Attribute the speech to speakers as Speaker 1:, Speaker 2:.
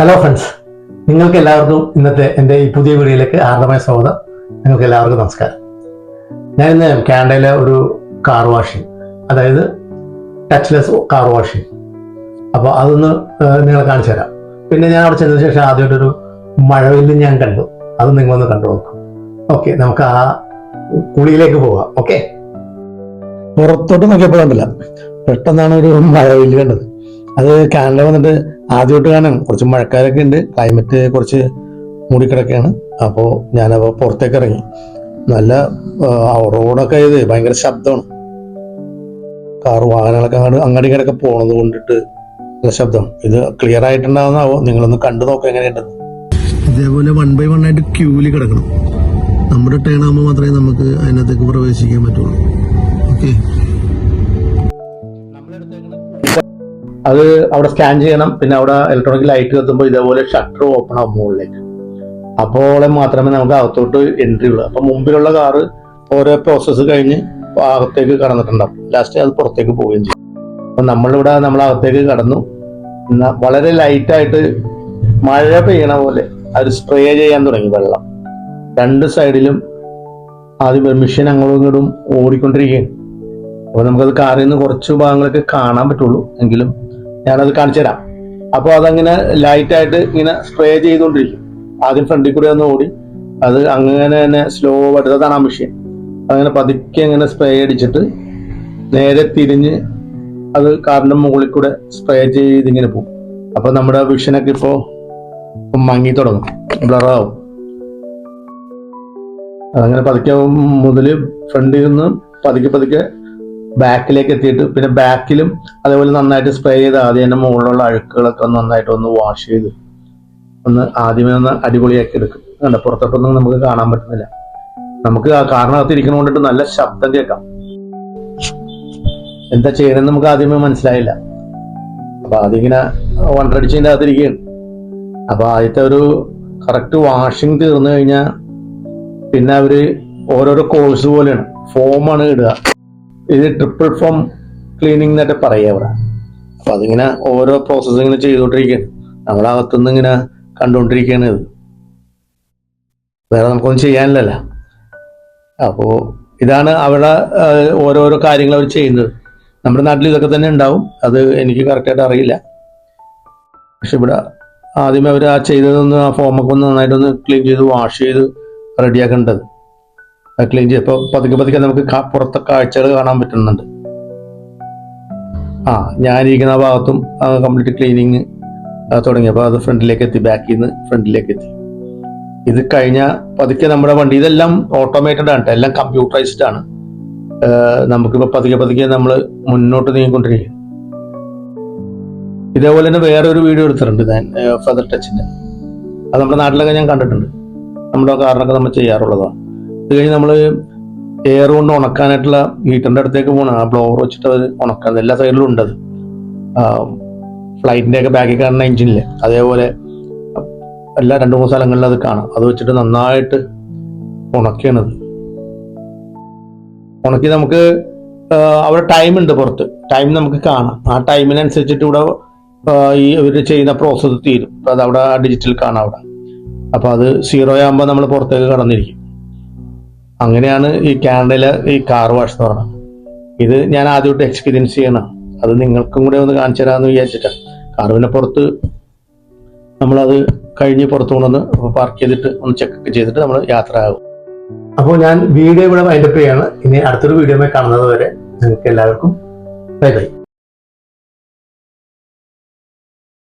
Speaker 1: Hello friends നിങ്ങൾക്ക് എല്ലാവർക്കും ഇന്നത്തെ എന്റെ ഈ പുതിയ വീഡിയോയിലേക്ക് ആർദ്രമായ സ്വാഗതം. നിങ്ങൾക്ക് എല്ലാവർക്കും നമസ്കാരം. ഞാൻ ഇന്ന് കാനഡയിലെ ഒരു കാർ വാഷിംഗ് അതായത് ടച്ച്ലെസ് കാർ വാഷിംഗ് അപ്പോൾ അതൊന്ന് നിങ്ങളെ കാണിച്ചു തരാം. പിന്നെ ഞാൻ അവിടെ ചെന്നതിന് ശേഷം ആദ്യമായിട്ടൊരു മഴവില്ല് ഞാൻ കണ്ടു. അത് നിങ്ങളൊന്ന് കണ്ടു നോക്കും. ഓക്കെ നമുക്ക് ആ കുളിയിലേക്ക് പോവാം. ഓക്കെ? പുറത്തോട്ട് നോക്കിയപ്പോൾ കണ്ടില്ല പെട്ടെന്നാണ് ഒരു മഴവില്ല് കണ്ടത്. അത് കാനഡ വന്നിട്ട് ആദ്യമായിട്ട് കാണാൻ കുറച്ച് മഴക്കാരൊക്കെ ഉണ്ട്. ക്ലൈമറ്റ് കുറച്ച് മൂടിക്കിടക്കുകയാണ്. അപ്പോൾ ഞാനപ്പോൾ പുറത്തേക്ക് ഇറങ്ങി. നല്ല റോഡൊക്കെ ഇത് ഭയങ്കര ശബ്ദമാണ്. കാർ വാഹനങ്ങളൊക്കെ അങ്ങോട്ട് അങ്ങടി കിടക്കെ പോണത് കൊണ്ടിട്ട് നല്ല ശബ്ദം ഇത് ക്ലിയർ ആയിട്ടുണ്ടാവുന്നാവോ നിങ്ങളൊന്ന് കണ്ടു നോക്കാം എങ്ങനെയുണ്ടെന്ന്.
Speaker 2: ഇതേപോലെ വൺ ബൈ വൺ ആയിട്ട് ക്യൂവിൽ കിടക്കണം. നമ്മുടെ ടേൺ ആകുമ്പോൾ മാത്രമേ നമുക്ക് അതിനകത്തേക്ക് പ്രവേശിക്കാൻ പറ്റുള്ളൂ. ഓക്കെ
Speaker 1: അത് അവിടെ സ്കാൻ ചെയ്യണം. പിന്നെ അവിടെ ഇലക്ട്രോണിക് ലൈറ്റ് കത്തുമ്പോൾ ഇതേപോലെ ഷട്ടർ ഓപ്പൺ ആവും മുകളിലേക്ക്. അപ്പോൾ മാത്രമേ നമുക്ക് അകത്തോട്ട് എൻട്രി ഉള്ളൂ. അപ്പൊ മുമ്പിലുള്ള കാറ് ഓരോ പ്രോസസ്സ് കഴിഞ്ഞ് അകത്തേക്ക് കടന്നിട്ടുണ്ടാവും. ലാസ്റ്റ് അത് പുറത്തേക്ക് പോവുകയും ചെയ്യും. അപ്പൊ നമ്മളിവിടെ നമ്മൾ അകത്തേക്ക് കടന്നു. വളരെ ലൈറ്റായിട്ട് മഴ പെയ്യണ പോലെ അത് സ്പ്രേ ചെയ്യാൻ തുടങ്ങി വെള്ളം. രണ്ട് സൈഡിലും ആദ്യം മെഷീൻ അങ്ങോട്ടും ഇങ്ങോട്ടും ഓടിക്കൊണ്ടിരിക്കുകയാണ്. അപ്പോൾ നമുക്കത് കാറിൽ നിന്ന് കുറച്ച് ഭാഗങ്ങളൊക്കെ കാണാൻ പറ്റുള്ളൂ എങ്കിലും ഞാനത് കാണിച്ചു തരാം. അപ്പോൾ അതങ്ങനെ ലൈറ്റായിട്ട് ഇങ്ങനെ സ്പ്രേ ചെയ്തുകൊണ്ടിരിക്കും. ആദ്യം ഫ്രണ്ടിൽ കൂടെ ഒന്ന് ഓടി. അത് അങ്ങനെ തന്നെ സ്ലോ ആയിട്ട് അതാണ് ആ മെഷീൻ അങ്ങനെ പതുക്കെ അങ്ങനെ സ്പ്രേ അടിച്ചിട്ട് നേരെ തിരിഞ്ഞ് അത് കാറിന്റെ മുകളിൽ കൂടെ സ്പ്രേ ചെയ്ത് ഇങ്ങനെ പോകും. അപ്പോൾ നമ്മുടെ വിഷനൊക്കെ ഇപ്പോ മങ്ങി തുടങ്ങും. ബ്ലറാവും അതങ്ങനെ പതുക്കെ മുതൽ ഫ്രണ്ടിൽ നിന്ന് പതുക്കെ പതുക്കെ ബാക്കിലേക്ക് എത്തിയിട്ട് പിന്നെ ബാക്കിലും അതേപോലെ നന്നായിട്ട് സ്പ്രേ ചെയ്ത് ആദ്യം തന്നെ മുകളിലുള്ള അഴുക്കുകളൊക്കെ നന്നായിട്ട് ഒന്ന് വാഷ് ചെയ്ത് ഒന്ന് ആദ്യമേ ഒന്ന് അടിപൊളിയാക്കി എടുക്കും. കണ്ട? പുറത്തോട്ടൊന്നും നമുക്ക് കാണാൻ പറ്റുന്നില്ല. നമുക്ക് ആ കാറിനകത്ത് ഇരിക്കുന്ന കൊണ്ടിട്ട് നല്ല ശബ്ദം കേൾക്കാം. എന്താ ചെയ്യണമെന്ന് നമുക്ക് ആദ്യമേ മനസ്സിലായില്ല. അപ്പൊ ആദ്യം ഇങ്ങനെ വണ്ടടിച്ചതിന്റെ അകത്തിരിക്കുകയാണ് അപ്പൊ ആദ്യത്തെ ഒരു കറക്റ്റ് വാഷിംഗ് തീർന്നു കഴിഞ്ഞാൽ പിന്നെ അവർ ഓരോരോ കോഴ്സ് പോലെയാണ്. ഫോമാണ് ഇടുക. ഇത് ട്രിപ്പിൾ ഫോം ക്ലീനിങ് എന്നൊക്കെ പറയുക അവിടെ. അപ്പൊ അതിങ്ങനെ ഓരോ പ്രോസസ്സ് ഇങ്ങനെ ചെയ്തുകൊണ്ടിരിക്കുകയാണ് നമ്മുടെ അകത്തുനിന്ന് ഇങ്ങനെ കണ്ടുകൊണ്ടിരിക്കുകയാണ് ഇത്. വേറെ നമുക്കൊന്നും ചെയ്യാനില്ലല്ലോ. അപ്പോ ഇതാണ് അവിടെ ഓരോരോ കാര്യങ്ങൾ അവർ ചെയ്യുന്നത്. നമ്മുടെ നാട്ടിൽ ഇതൊക്കെ തന്നെ ഉണ്ടാവും. അത് എനിക്ക് കറക്റ്റായിട്ട് അറിയില്ല. പക്ഷെ ഇവിടെ ആദ്യമേ അവർ ആ ചെയ്തതൊന്ന് ആ ഫോമൊക്കെ ഒന്ന് നന്നായിട്ടൊന്ന് ക്ലീൻ ചെയ്ത് വാഷ് ചെയ്ത് റെഡിയാക്കേണ്ടത് ക്ലീൻ ചെയ്തപ്പോൾ പതുക്കെ പതുക്കെ നമുക്ക് പുറത്തെ കാഴ്ചകൾ കാണാൻ പറ്റുന്നുണ്ട്. ആ ഞാനിരിക്കുന്ന ഭാഗത്തും കംപ്ലീറ്റ് ക്ലീനിങ് തുടങ്ങിയപ്പോൾ അത് ഫ്രണ്ടിലേക്ക് എത്തി ബാക്കിൽ നിന്ന് ഫ്രണ്ടിലേക്ക് എത്തി. ഇത് കഴിഞ്ഞ പതുക്കെ നമ്മുടെ വണ്ടി ഇതെല്ലാം ഓട്ടോമേറ്റഡ് ആണ് എല്ലാം കമ്പ്യൂട്ടറൈസ്ഡ് ആണ്. നമുക്കിപ്പോൾ പതുക്കെ പതുക്കെ നമ്മൾ മുന്നോട്ട് നീങ്ങിക്കൊണ്ടിരിക്കുക ഇതേപോലെ തന്നെ വേറെ ഒരു വീഡിയോ എടുത്തിട്ടുണ്ട് ഞാൻ ഫെദർ ടച്ചിന്റെ അത് നമ്മുടെ നാട്ടിലൊക്കെ ഞാൻ കണ്ടിട്ടുണ്ട്. നമ്മുടെ കാറിനൊക്കെ നമ്മൾ ചെയ്യാറുള്ളതാണ് ഇത് കഴിഞ്ഞ് നമ്മൾ എയർ കൊണ്ട് ഉണക്കാനായിട്ടുള്ള ഹീറ്ററിന്റെ അടുത്തേക്ക് പോകണം ആ ബ്ലോവർ വെച്ചിട്ട് അവർ ഉണക്കാൻ എല്ലാ സൈഡിലും ഉണ്ട് അത്. ഒക്കെ ബാക്കിൽ കാണുന്ന എഞ്ചിനിൽ അതേപോലെ എല്ലാ രണ്ട് മൂന്ന് സ്ഥലങ്ങളിൽ അത് കാണാം. അത് വെച്ചിട്ട് നന്നായിട്ട് ഉണക്കണത് ഉണക്കി നമുക്ക് അവിടെ ടൈം ഉണ്ട് പുറത്ത്. ടൈം നമുക്ക് കാണാം. ആ ടൈമിനനുസരിച്ചിട്ട് ഇവിടെ ഈ ഇവർ ചെയ്യുന്ന പ്രോസസ്സ് തീരും. അത് അവിടെ ഡിജിറ്റൽ കാണാം അവിടെ. അപ്പൊ അത് സീറോ ആകുമ്പോൾ നമ്മൾ പുറത്തേക്ക് കടന്നിരിക്കും. അങ്ങനെയാണ് ഈ കാനഡയിലെ ഈ കാർ വാഷ് എന്ന് പറയുന്നത് ഇത് ഞാൻ ആദ്യമായിട്ട് എക്സ്പീരിയൻസ് ചെയ്യണം. അത് നിങ്ങൾക്കും കൂടെ ഒന്ന് കാണിച്ചു തരാമെന്ന് വിചാരിച്ചിട്ടാണ് കാറുവിനെ പുറത്ത് നമ്മളത് കഴിഞ്ഞ് പുറത്ത് കൊണ്ടുവന്ന് പാർക്ക് ചെയ്തിട്ട് ഒന്ന് ചെക്ക് ചെയ്തിട്ട് നമ്മൾ യാത്ര ആകും അപ്പോൾ ഞാൻ വീഡിയോ ഇവിടെ വൈൻഡപ്പ് ചെയ്യാണ്. ഇനി അടുത്തൊരു വീഡിയോ കാണുന്നത് വരെ നിങ്ങൾക്ക് എല്ലാവർക്കും ബൈ ബൈ